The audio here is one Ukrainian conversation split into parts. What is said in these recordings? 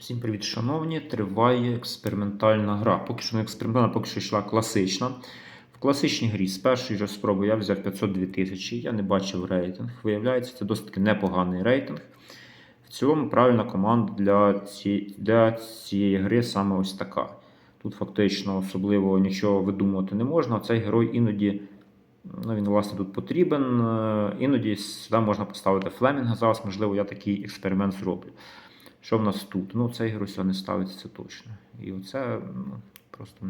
Всім привіт, шановні! Триває експериментальна гра. Поки що не експериментальна, поки що йшла класична. В класичній грі з першої ж спроби я взяв 502 тисячі. Я не бачив рейтинг. Виявляється, це досить таки непоганий рейтинг. В цілому правильна команда для, ці... для цієї гри саме ось така. Тут фактично особливо нічого видумувати не можна. Цей герой іноді. Ну, він, власне, тут потрібен. Е, Іноді сюди можна поставити Флемінга. Зараз, можливо, я такий експеримент зроблю. Що в нас тут? Ну, цей сюди не ставиться, це точно. І оце ну, просто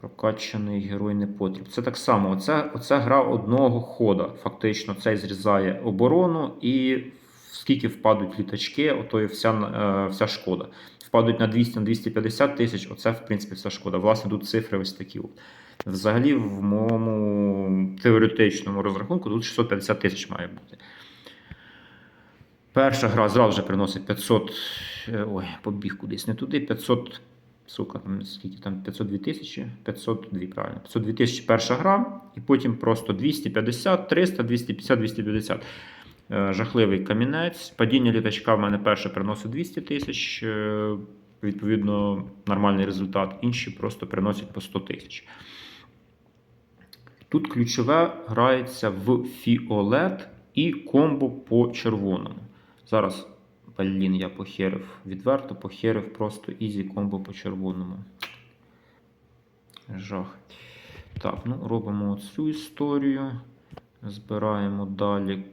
прокачаний герой не потрібен. Це так само, оце, оце гра одного хода. Фактично, цей зрізає оборону, і скільки впадуть літачки, ото і вся, е, вся шкода. Впадуть на 200 на 250 тисяч, оце, в принципі, вся шкода. Власне, тут цифри ось такі. Взагалі, в моєму теоретичному розрахунку тут 650 тисяч має бути. Перша гра зразу вже приносить 500. е, Ой, побіг кудись не туди. 500. Сука, там скільки там 502 тисячі? 502, правильно. 502 тисячі перша гра, і потім просто 250, 300, 250, 250. Е, Жахливий камінець. Падіння літачка в мене перше приносить 200 тисяч. е, Відповідно, нормальний результат. Інші просто приносять по 100 тисяч. Тут ключове грається в фіолет і комбо по червоному. Зараз, блін, я похерив відверто, похерив просто ізі комбо по червоному. Жах. Так, ну робимо цю історію. Збираємо далі.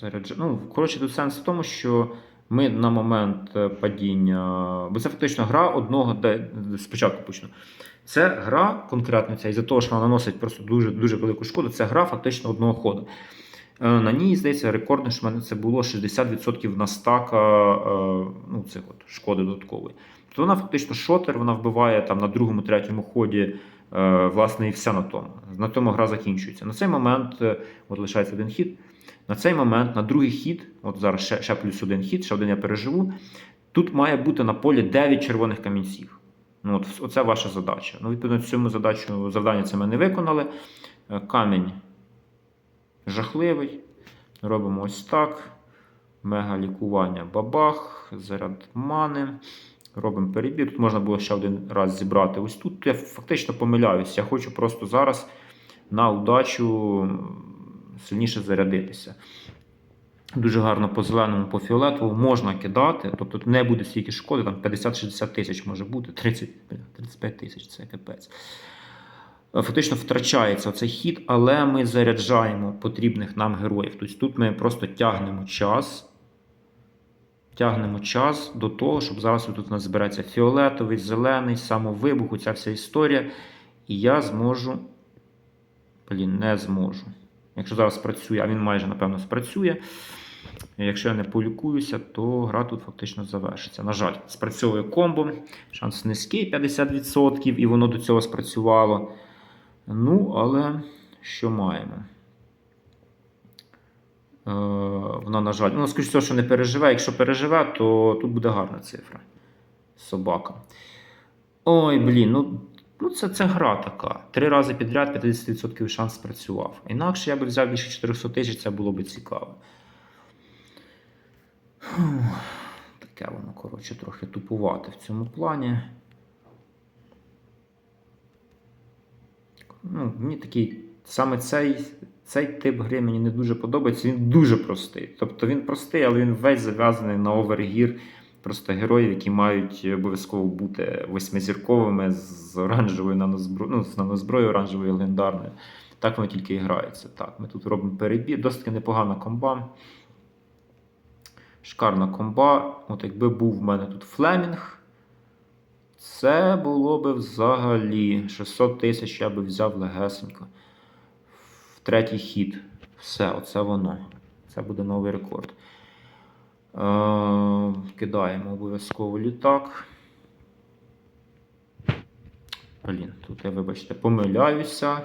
Зарядж... Ну, коротше, тут сенс в тому, що ми на момент е, падіння. Бо це фактично гра одного, де спочатку почну. Це гра конкретно ця, із-за того, що вона наносить просто дуже дуже велику шкоду. Це гра фактично одного ходу. Е, На ній, здається, рекордно, що в мене це було 60% на стака е, ну, шкоди додаткової. Тобто вона фактично шотер, вона вбиває там на другому, третьому ході, е, власне, і вся на тому. На тому гра закінчується. На цей момент, от лишається один хід. На цей момент, на другий хід, от зараз ще, ще плюс один хід, ще один я переживу. Тут має бути на полі 9 червоних камінців. Ну, от, оце ваша задача. Ну, відповідно, цьому задачу, завдання це ми не виконали. Камінь жахливий. Робимо ось так. Мега лікування бабах, заряд мани. Робимо перебір. Тут можна було ще один раз зібрати. Ось тут я фактично помиляюсь. Я хочу просто зараз на удачу сильніше зарядитися. Дуже гарно по зеленому, по фіолетовому можна кидати. Тобто не буде стільки шкоди, там 50-60 тисяч може бути, 30, 35 тисяч це капець. Фактично втрачається цей хід, але ми заряджаємо потрібних нам героїв. Тобто тут ми просто тягнемо час. Тягнемо час до того, щоб зараз тут у нас збереться фіолетовий, зелений, самовибух, ця вся історія. І я зможу. Блін, не зможу. Якщо зараз спрацює, а він майже, напевно, спрацює. Якщо я не полікуюся, то гра тут фактично завершиться. На жаль, спрацьовує комбо. Шанс низький 50%, і воно до цього спрацювало. Ну, але що маємо? Е, вона, на жаль, ну, скажу, що не переживе. Якщо переживе, то тут буде гарна цифра. Собака. Ой, блін, ну, ну це, це гра така. Три рази підряд 50% шанс спрацював. Інакше я би взяв більше 400 тисяч, це було б цікаво. Таке воно, коротше, трохи тупувати в цьому плані. Ну, мені такий, саме цей, цей тип гри мені не дуже подобається. Він дуже простий. Тобто він простий, але він весь зав'язаний на овергір. Просто героїв, які мають обов'язково бути восьмизірковими з оранжевою нанозброєю, ну, з нанозброєю оранжевою легендарною. Так вони тільки і граються. Так, ми тут робимо перебір. Досить непогана комба. Шикарна комба. От якби був в мене тут Флемінг, це було би взагалі 600 тисяч я би взяв легесенько. В третій хід. Все, оце воно. Це буде новий рекорд. Е, кидаємо обов'язково літак. Блін, тут я, вибачте, помиляюся.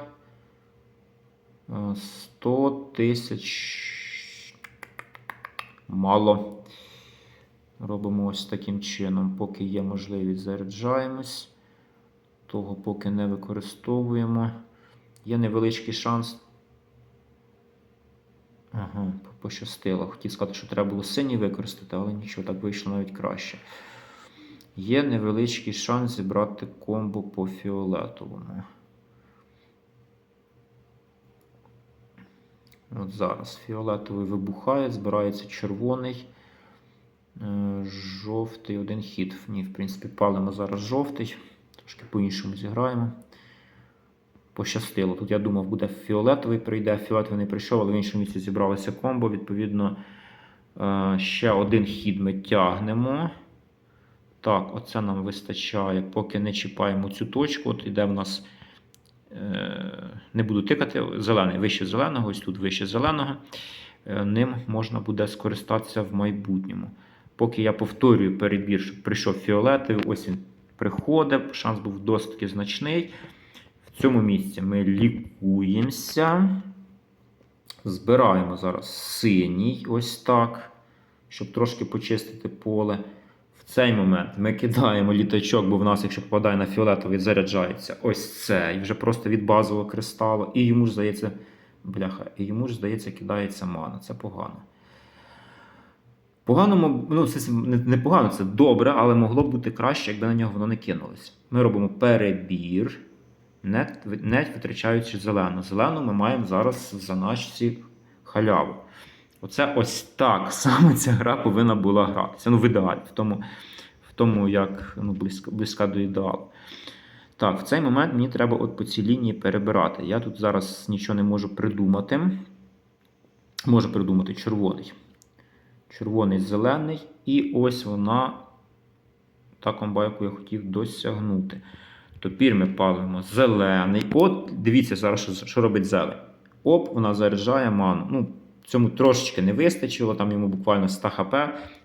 Е, 100 тисяч. Мало. Робимо ось таким чином, поки є можливість, заряджаємось. Того поки не використовуємо. Є невеличкий шанс. Ага, пощастило. Хотів сказати, що треба було синій використати, але нічого, так вийшло навіть краще. Є невеличкий шанс зібрати комбо по фіолетовому. От зараз фіолетовий вибухає, збирається червоний. Е, Жовтий один хід. Ні, в принципі, палимо зараз жовтий. Трошки по-іншому зіграємо. Пощастило. Тут я думав, буде фіолетовий прийде. Фіолетовий не прийшов, але в іншому місці зібралося комбо. Відповідно, е, ще один хід ми тягнемо. Так, оце нам вистачає, поки не чіпаємо цю точку. От іде в нас. е, Не буду тикати, зелений вище зеленого, ось тут вище зеленого. Ним можна буде скористатися в майбутньому. Поки я повторюю перебір, щоб прийшов фіолетовий, ось він приходить, шанс був досить значний. В цьому місці ми лікуємося. Збираємо зараз синій, ось так, щоб трошки почистити поле. В цей момент ми кидаємо літачок, бо в нас, якщо попадає на фіолетовий, заряджається ось цей, вже просто від базового кристалу. І йому ж здається, бляха, і йому ж здається, кидається мана. Це погано. Поганому, ну, це не, погано, це добре, але могло б бути краще, якби на нього воно не кинулося. Ми робимо перебір, не, не витрачаючи зелену. Зелену ми маємо зараз в заначці халяву. Оце ось так саме ця гра повинна була гратися. Ну, в ідеалі, в тому, в тому як ну, близька, близька до ідеалу. Так, в цей момент мені треба от по цій лінії перебирати. Я тут зараз нічого не можу придумати. Можу придумати червоний. Червоний, зелений. І ось вона та комба, яку я хотів досягнути. Тепер ми палимо зелений. От, дивіться зараз, що, що робить зелень. Оп, вона заряджає ману. Ну, цьому трошечки не вистачило, там йому буквально 100 хп,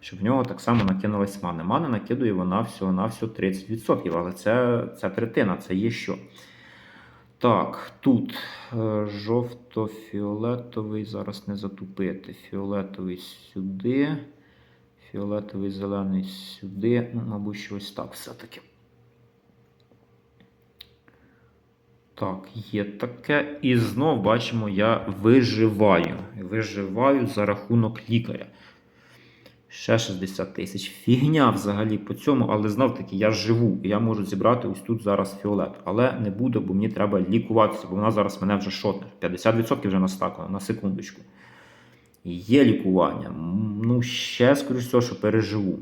щоб в нього так само накинулась мана. Мана накидує вона всього-навсього 30%, але це, це третина, це є що. Так, тут е, жовто-фіолетовий, зараз не затупити. Фіолетовий сюди. Фіолетовий зелений сюди. Ну, мабуть, що ось так все-таки. Так, є таке. І знов бачимо, я виживаю. Виживаю за рахунок лікаря. Ще 60 тисяч. Фігня взагалі по цьому, але знов таки я живу. І я можу зібрати ось тут зараз фіолет. Але не буду, бо мені треба лікуватися, бо вона зараз мене вже шотне. 50% вже настакала на секундочку. Є лікування. Ну, ще, скоріш всього, що переживу.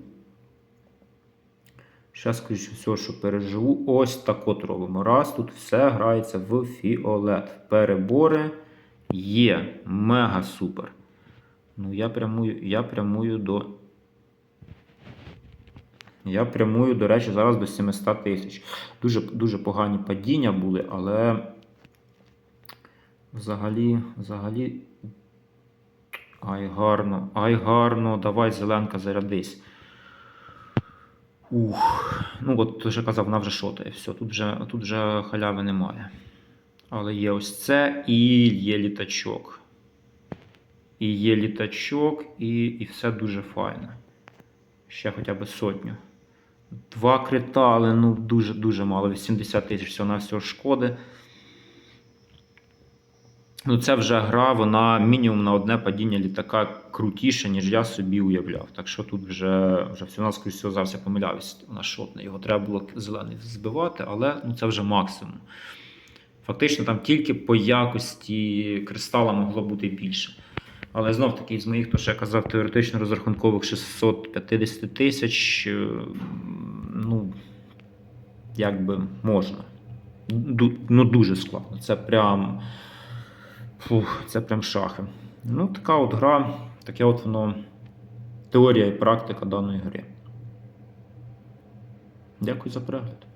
Ще, скоріше всього, що переживу. Ось так от робимо. Раз, тут все грається в фіолет. Перебори є. Мега супер. Ну, я прямую, я прямую до. Я прямую, до речі, зараз до 700 тисяч. Дуже, дуже погані падіння були, але взагалі, взагалі. Ай, гарно, ай, гарно, давай, зеленка, зарядись. Ух, ну от вже казав, вона вже шотає. Все, тут вже, тут вже халяви немає. Але є ось це і є літачок. І є літачок, і, і все дуже файно. Ще хоча б сотню. Два крита, але ну дуже-дуже мало. 80 тисяч всього на всього шкоди. Ну, це вже гра, вона мінімум на одне падіння літака крутіше, ніж я собі уявляв. Так що тут вже вже всього нас всього, зараз я помилявся. Вона шотна. Його треба було зелений збивати, але ну, це вже максимум. Фактично, там тільки по якості кристала могло бути більше. Але знов таки, з моїх, то що я казав, теоретично розрахункових 650 тисяч, е, як би можна. Ду- Ну, дуже складно. Це прям. Фух, це прям шахи. Ну, така от гра, таке от воно теорія і практика даної гри. Дякую за перегляд.